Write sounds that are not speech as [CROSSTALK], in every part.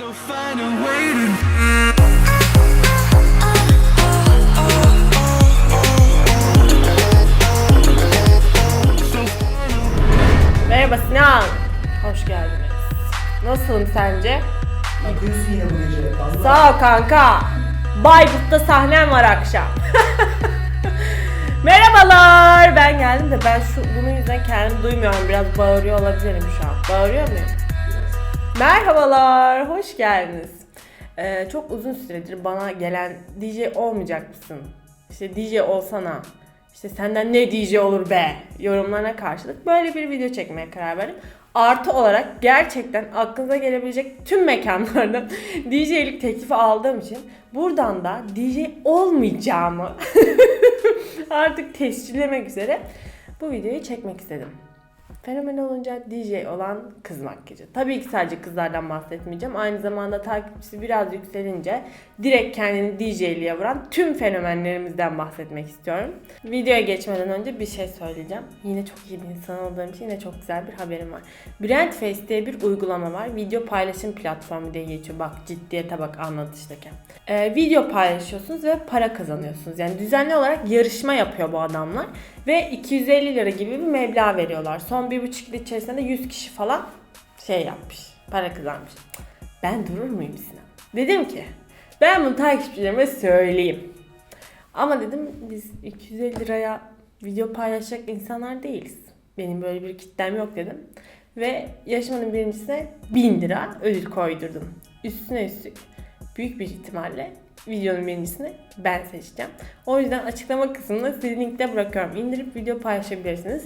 So find a way to Merhaba Sinan. Hoş geldiniz. Nasılım sence? Yapıyorsun yine bu gece. Vallahi. Sağ ol kanka. Bayburt'ta sahnem var akşam. [LAUGHS] Merhabalar. Ben geldim de ben şu bunun yüzünden kendimi duymuyorum. Biraz bağırıyor olabilirim şu an. Bağırıyor muyum? Merhabalar. Hoş geldiniz. Ee, çok uzun süredir bana gelen DJ olmayacak mısın? İşte DJ olsana. İşte senden ne DJ olur be yorumlarına karşılık böyle bir video çekmeye karar verdim. Artı olarak gerçekten aklınıza gelebilecek tüm mekanlardan [LAUGHS] DJ'lik teklifi aldığım için buradan da DJ olmayacağımı [LAUGHS] artık tescillemek üzere bu videoyu çekmek istedim. Fenomen olunca DJ olan kız makyajı. Tabii ki sadece kızlardan bahsetmeyeceğim. Aynı zamanda takipçisi biraz yükselince direkt kendini DJ'liğe vuran tüm fenomenlerimizden bahsetmek istiyorum. Videoya geçmeden önce bir şey söyleyeceğim. Yine çok iyi bir insan olduğum için yine çok güzel bir haberim var. Brand Face diye bir uygulama var. Video paylaşım platformu diye geçiyor. Bak ciddiyete bak anlatıştaki. Ee, video paylaşıyorsunuz ve para kazanıyorsunuz. Yani düzenli olarak yarışma yapıyor bu adamlar. Ve 250 lira gibi bir meblağ veriyorlar. Son bir buçuk yıl içerisinde 100 kişi falan şey yapmış. Para kazanmış. Ben durur muyum Sinan? Dedim ki ben bunu takipçilerime söyleyeyim. Ama dedim biz 250 liraya video paylaşacak insanlar değiliz. Benim böyle bir kitlem yok dedim. Ve yarışmanın birincisine 1000 lira ödül koydurdum. Üstüne üstlük büyük bir ihtimalle videonun birincisini ben seçeceğim. O yüzden açıklama kısmına sizi linkte bırakıyorum. İndirip video paylaşabilirsiniz.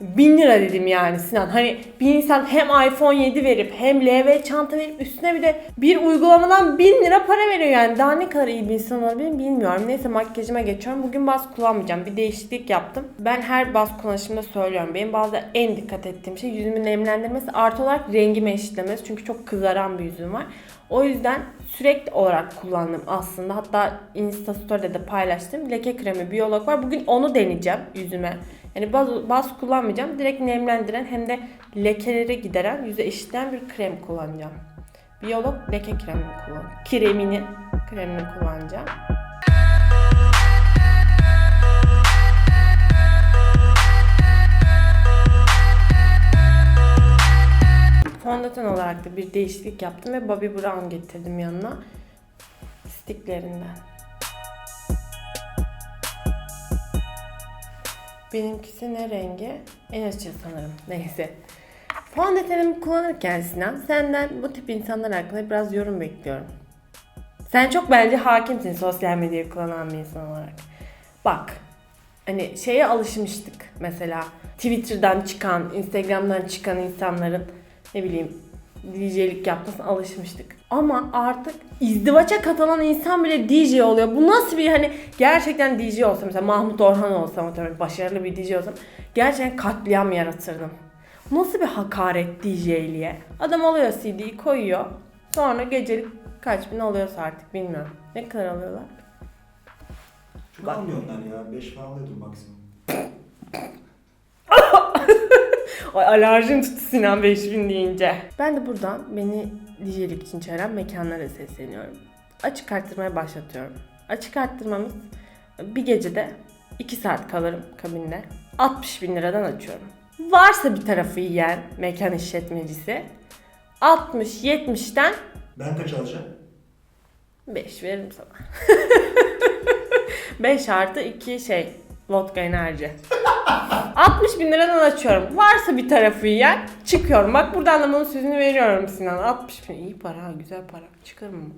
1000 lira dedim yani Sinan. Hani bir insan hem iPhone 7 verip hem LV çanta verip üstüne bir de bir uygulamadan 1000 lira para veriyor yani. Daha ne kadar iyi bir insan olabilirim bilmiyorum. Neyse makyajıma geçiyorum. Bugün baz kullanmayacağım. Bir değişiklik yaptım. Ben her baz kullanışımda söylüyorum. Benim bazı en dikkat ettiğim şey yüzümün nemlendirmesi artı olarak rengimi eşitlemesi. Çünkü çok kızaran bir yüzüm var. O yüzden sürekli olarak kullandım aslında. Hatta Insta Story'de de paylaştım. Leke kremi biyolog var. Bugün onu deneyeceğim yüzüme. Yani baz, baz kullanmayacağım. Direkt nemlendiren hem de lekeleri gideren, yüze eşitleyen bir krem kullanacağım. Biyolog leke kremi kullan. Kremini, kremini kullanacağım. Fondöten olarak da bir değişiklik yaptım ve Bobbi Brown getirdim yanına. Stiklerinden. Benimkisi ne rengi? En açığı sanırım. Neyse. Fondötenimi kullanırken Sinan senden bu tip insanlar hakkında biraz yorum bekliyorum. Sen çok bence hakimsin sosyal medyayı kullanan bir insan olarak. Bak hani şeye alışmıştık mesela Twitter'dan çıkan, Instagram'dan çıkan insanların ne bileyim DJ'lik yapmasına alışmıştık. Ama artık izdivaça katılan insan bile DJ oluyor. Bu nasıl bir hani gerçekten DJ olsa mesela Mahmut Orhan olsa tabii başarılı bir DJ olsam gerçekten katliam yaratırdım. Nasıl bir hakaret DJ'liğe? Adam alıyor CD'yi koyuyor. Sonra gecelik kaç bin alıyorsa artık bilmiyorum. Ne kadar alıyorlar? Çok almıyor onlar ya. 5 falan alıyordum maksimum. Ay alerjim tuttu Sinan 5000 deyince. Ben de buradan beni DJ'lik için çağıran mekanlara sesleniyorum. Açık arttırmaya başlatıyorum. Açık arttırmamız bir gecede 2 saat kalırım kabinde. 60 bin liradan açıyorum. Varsa bir tarafı yiyen mekan işletmecisi 60-70'ten Ben kaç alacağım? 5 veririm sana. [LAUGHS] 5 artı 2 şey vodka enerji. [LAUGHS] 60 bin liradan açıyorum. Varsa bir tarafı yiyen çıkıyorum. Bak buradan da bunun sözünü veriyorum Sinan. 60 bin. iyi para güzel para. Çıkarım mı?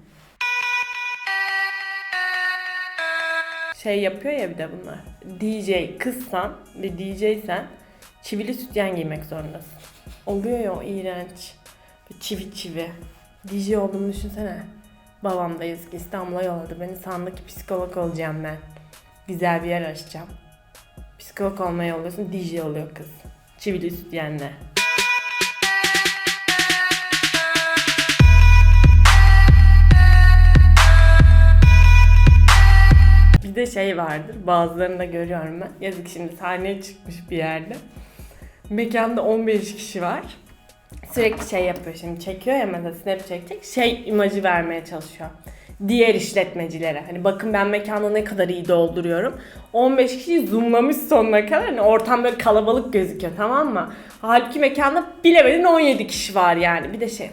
Şey yapıyor ya bir de bunlar. DJ kızsan ve DJ'sen çivili sütyen giymek zorundasın. Oluyor ya o iğrenç. Çivi çivi. DJ olduğumu düşünsene. Babam da yazık İstanbul'a yolladı beni. Sandı psikolog olacağım ben. Güzel bir yer açacağım. Psikolog olmaya yolluyorsun, DJ oluyor kız. Çivili sütyenle. Bir de şey vardır, bazılarını da görüyorum ben. Yazık şimdi sahneye çıkmış bir yerde. Mekanda 15 kişi var. Sürekli şey yapıyor şimdi çekiyor ya mesela snap çekecek şey imajı vermeye çalışıyor. Diğer işletmecilere. Hani bakın ben mekanı ne kadar iyi dolduruyorum. 15 kişiyi zoomlamış sonuna kadar. Hani ortam böyle kalabalık gözüküyor tamam mı? Halbuki mekanda bilemedin 17 kişi var yani. Bir de şey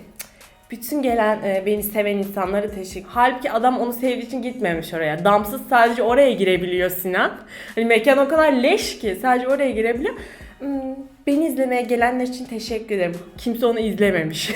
bütün gelen e, beni seven insanlara teşekkür. Halbuki adam onu sevdiği için gitmemiş oraya. Damsız sadece oraya girebiliyor Sinan. Hani mekan o kadar leş ki sadece oraya girebiliyor. Hmm, Beni izlemeye gelenler için teşekkür ederim. Kimse onu izlememiş.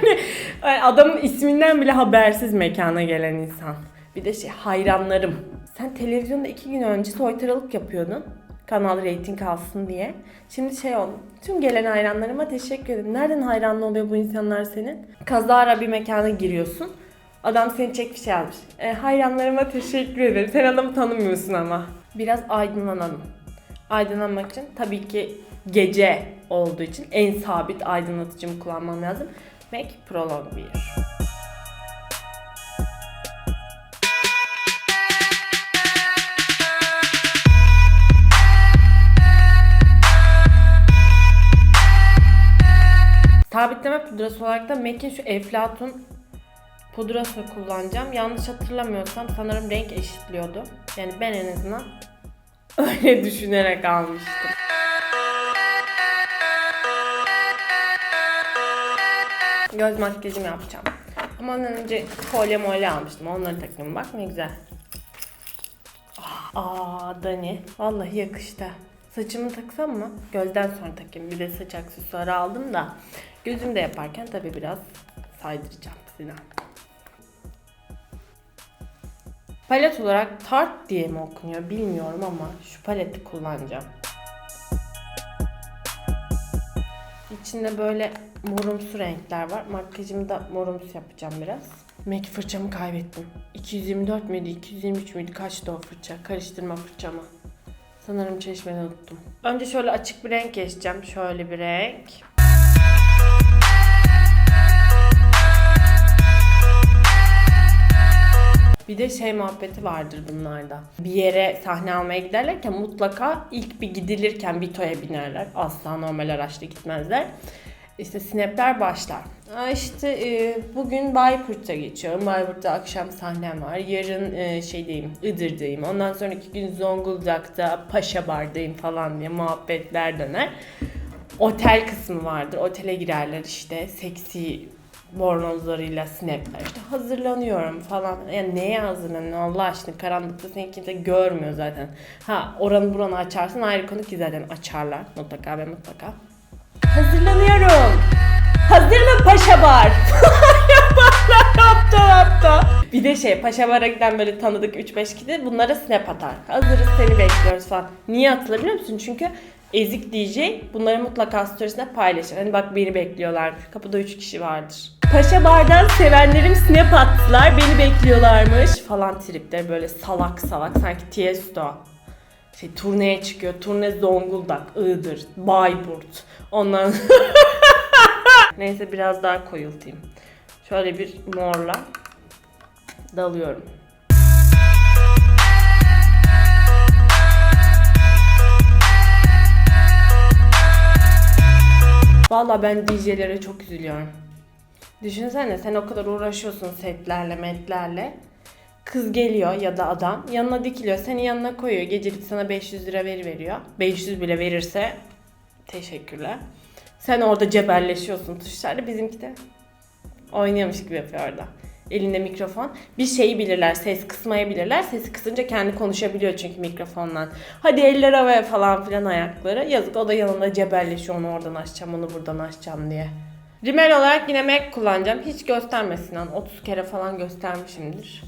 [LAUGHS] yani, adamın isminden bile habersiz mekana gelen insan. Bir de şey hayranlarım. Sen televizyonda iki gün önce soytarılık yapıyordun. Kanal reyting alsın diye. Şimdi şey oldu. Tüm gelen hayranlarıma teşekkür ederim. Nereden hayranlı oluyor bu insanlar senin? Kazara bir mekana giriyorsun. Adam seni çekmiş şey yazmış. E, hayranlarıma teşekkür ederim. Sen adamı tanımıyorsun ama. Biraz aydınlanalım. Aydınlanmak için tabii ki gece olduğu için en sabit aydınlatıcımı kullanmam lazım. Mac Pro Longwear. Sabitleme pudrası olarak da MAC'in şu Eflatun pudrasını kullanacağım. Yanlış hatırlamıyorsam sanırım renk eşitliyordu. Yani ben en azından [LAUGHS] öyle düşünerek almıştım. Göz makyajımı yapacağım. Ama ondan önce kolye molye almıştım. Onları takıyorum. Bak ne güzel. Aa Dani. Vallahi yakıştı. Saçımı taksam mı? Gözden sonra takayım. Bir de saç aksesuarı aldım da. Gözümde yaparken tabii biraz saydıracağım Sinan. Palet olarak Tarte diye mi okunuyor bilmiyorum ama şu paleti kullanacağım. İçinde böyle morumsu renkler var. Makyajımı da morumsu yapacağım biraz. MAC fırçamı kaybettim. 224 müydü, 223 müydü? Kaçtı o fırça? Karıştırma fırçamı. Sanırım çeşmeden unuttum. Önce şöyle açık bir renk geçeceğim. Şöyle bir renk. Bir de şey muhabbeti vardır bunlarda. Bir yere sahne almaya giderlerken mutlaka ilk bir gidilirken Vito'ya binerler. Asla normal araçla gitmezler. İşte snapler başlar. Aa işte e, bugün Bayburt'a geçiyorum. Bayburt'ta akşam sahnem var. Yarın e, şeydeyim, Iğdır'dayım. Ondan sonraki gün Zonguldak'ta Paşa Bar'dayım falan diye muhabbetler döner. Otel kısmı vardır. Otele girerler işte. Seksi bornozlarıyla snapler işte hazırlanıyorum falan. Yani neye hazırlanıyorsun Allah aşkına karanlıkta seni kimse görmüyor zaten. Ha oranı buranı açarsın ayrı konu ki zaten açarlar mutlaka ve mutlaka. Hazırlanıyorum. Hazır mı Paşa Bar? [LAUGHS] yaptı yaptı. Bir de şey Paşa Bar'a giden böyle tanıdık 3-5 kişi bunlara snap atar. Hazırız seni bekliyoruz falan. Niye atılır biliyor musun? Çünkü Ezik DJ bunları mutlaka storiesinde paylaşır. Hani bak beni bekliyorlar. Kapıda 3 kişi vardır. Paşa Bar'dan sevenlerim snap attılar. Beni bekliyorlarmış falan tripleri böyle salak salak sanki Tiesto. Şey turneye çıkıyor. Turne Zonguldak, Iğdır, Bayburt. Ondan [LAUGHS] Neyse biraz daha koyultayım. Şöyle bir morla dalıyorum. Valla ben DJ'lere çok üzülüyorum. Düşünsene sen o kadar uğraşıyorsun setlerle metlerle. Kız geliyor ya da adam yanına dikiliyor seni yanına koyuyor gecelik sana 500 lira veri veriyor. 500 bile verirse teşekkürler. Sen orada cebelleşiyorsun tuşlarla bizimki de oynuyormuş gibi yapıyor orada. Elinde mikrofon. Bir şeyi bilirler, ses kısmayı bilirler. Sesi kısınca kendi konuşabiliyor çünkü mikrofondan. Hadi eller havaya falan filan ayakları. Yazık o da yanında cebelleşiyor onu oradan açacağım, onu buradan açacağım diye. Rimel olarak yine MAC kullanacağım. Hiç göstermesin an. 30 kere falan göstermişimdir.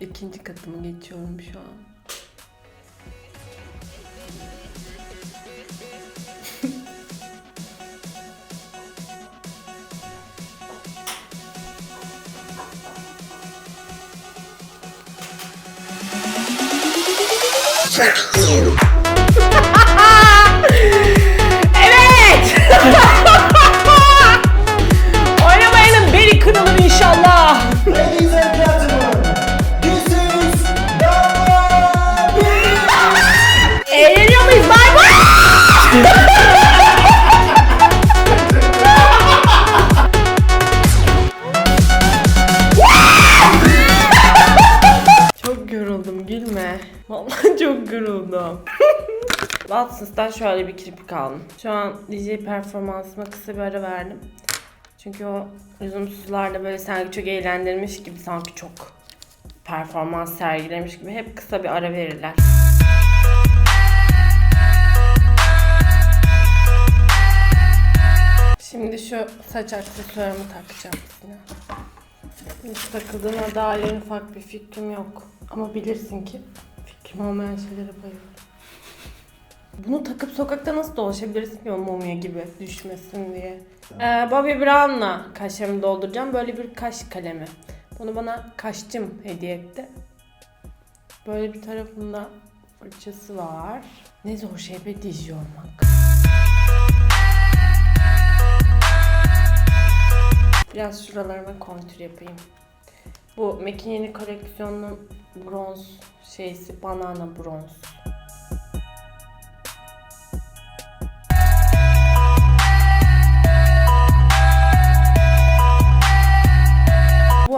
İkinci katımı geçiyorum şu an. Fuck. Watsons'tan şöyle bir kirpik aldım. Şu an DJ performansıma kısa bir ara verdim. Çünkü o lüzumsuzlarla böyle sanki çok eğlendirmiş gibi sanki çok performans sergilemiş gibi hep kısa bir ara verirler. Şimdi şu saç aksesuarımı takacağım yine. Hiç takıldığına dair ufak bir fikrim yok. Ama bilirsin ki fikrim olmayan şeylere bayılıyorum. Bunu takıp sokakta nasıl dolaşabilirsin ki o mumya gibi düşmesin diye. Ee, Bobby Brown'la kaşlarımı dolduracağım. Böyle bir kaş kalemi. Bunu bana kaşçım hediye etti. Böyle bir tarafında fırçası var. Ne zor şey be DJ olmak. Biraz şuralarıma kontür yapayım. Bu Mac'in yeni koleksiyonunun bronz şeysi banana bronz.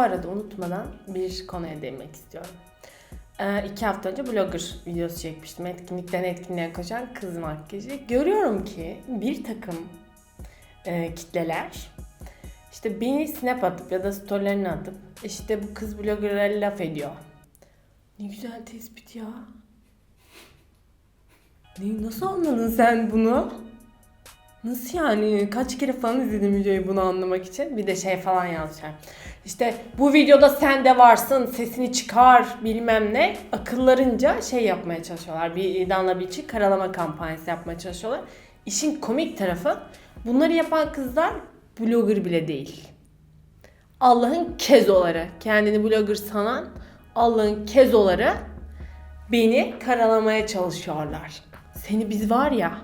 Arada unutmadan bir konuya değinmek istiyorum. Ee, iki hafta önce blogger videosu çekmiştim. Etkinlikten etkinliğe koşan kız makyajı. Görüyorum ki bir takım e, kitleler işte beni snap atıp ya da storylerini atıp işte bu kız blogger'a laf ediyor. Ne güzel tespit ya. Ne, nasıl anladın sen bunu? Nasıl yani? Kaç kere falan izledim videoyu bunu anlamak için. Bir de şey falan yazmışlar. İşte bu videoda sen de varsın, sesini çıkar bilmem ne. Akıllarınca şey yapmaya çalışıyorlar. Bir Danla Beach'i karalama kampanyası yapmaya çalışıyorlar. İşin komik tarafı bunları yapan kızlar blogger bile değil. Allah'ın kezoları. Kendini blogger sanan Allah'ın kezoları beni karalamaya çalışıyorlar. Seni biz var ya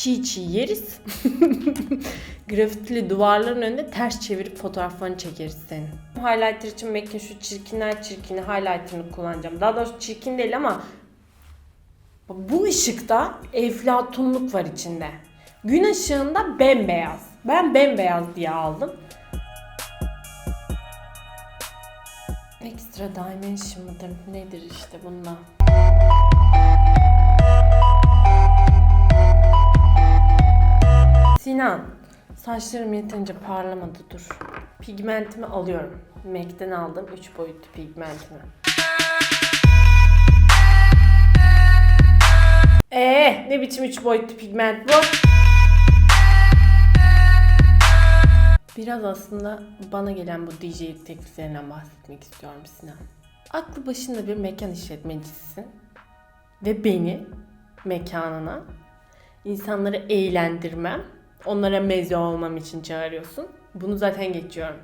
çiğ çiğ yeriz. [LAUGHS] Grafitili duvarların önünde ters çevirip fotoğraflarını çekeriz senin. Highlighter için belki şu çirkinler çirkini highlighter'ını kullanacağım. Daha doğrusu çirkin değil ama bu ışıkta eflatunluk var içinde. Gün ışığında bembeyaz. Ben bembeyaz diye aldım. Extra dimension mıdır nedir işte bununla. Sinan, saçlarım yeterince parlamadı dur. Pigmentimi alıyorum. MAC'den aldım 3 boyutlu pigmentimi. Ee, ne biçim 3 boyutlu pigment bu? Biraz aslında bana gelen bu DJ tekliflerinden bahsetmek istiyorum Sinan. Aklı başında bir mekan işletmecisisin. Ve beni mekanına insanları eğlendirmem, onlara meze olmam için çağırıyorsun. Bunu zaten geçiyorum.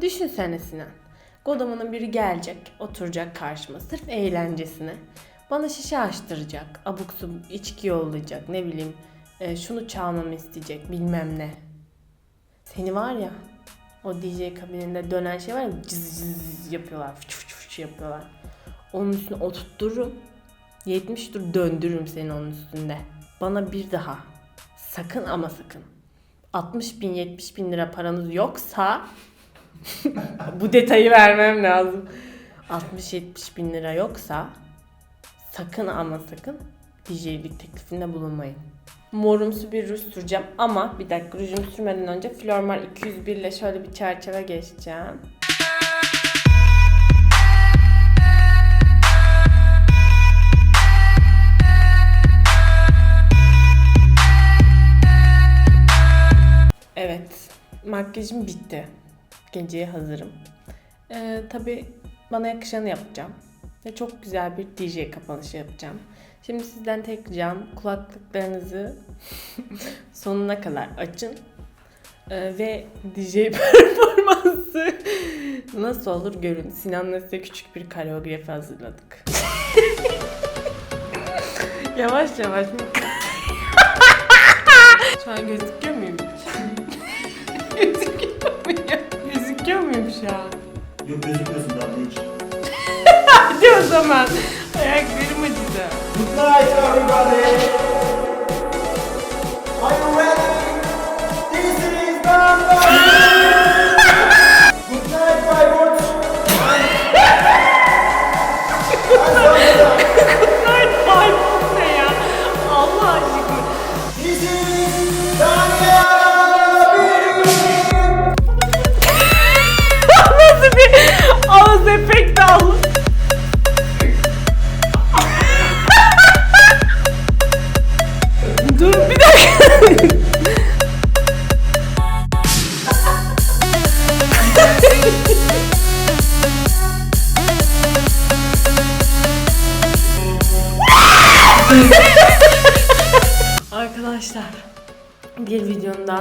Düşünsene Sinan. Godamanın biri gelecek, oturacak karşıma sırf eğlencesine. Bana şişe açtıracak, abuk subuk içki yollayacak, ne bileyim e, şunu çalmamı isteyecek bilmem ne. Seni var ya o DJ kabininde dönen şey var ya cız cız yapıyorlar fıç fıç fıç yapıyorlar. Onun üstüne oturttururum. 70 tur döndürürüm seni onun üstünde. Bana bir daha sakın ama sakın 60 bin 70 bin lira paranız yoksa [LAUGHS] bu detayı vermem lazım. 60-70 bin lira yoksa sakın ama sakın DJ'lik teklifinde bulunmayın. Morumsu bir ruj süreceğim ama bir dakika rujumu sürmeden önce Flormar 201 ile şöyle bir çerçeve geçeceğim. Makyajım bitti. Geceye hazırım. Ee, tabii bana yakışanı yapacağım. Ve çok güzel bir DJ kapanışı yapacağım. Şimdi sizden tek ricam kulaklıklarınızı [LAUGHS] sonuna kadar açın. Ee, ve DJ [LAUGHS] performansı nasıl olur görün. Sinan'la size küçük bir koreografi hazırladık. [LAUGHS] yavaş yavaş. Şu an gözüküyor Gözüküyor muyum şu an? Yok gözükmüyorsun daha hiç. Hadi o zaman. Ayaklarım acıdı. Good night everybody.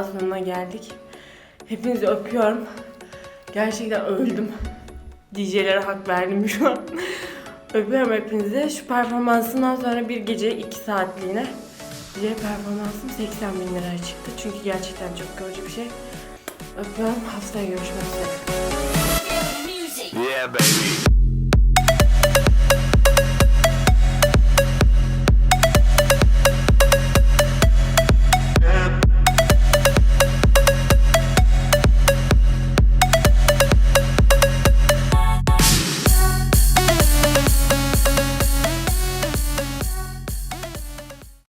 Sonuna geldik. Hepinizi öpüyorum. Gerçekten öldüm. DJ'lere hak verdim şu an. [LAUGHS] Öpüyorum hepinizi. Şu performansından sonra bir gece 2 saatliğine DJ performansım 80 bin liraya çıktı. Çünkü gerçekten çok yorucu bir şey. Öpüyorum. Haftaya görüşmek üzere. Yeah, baby.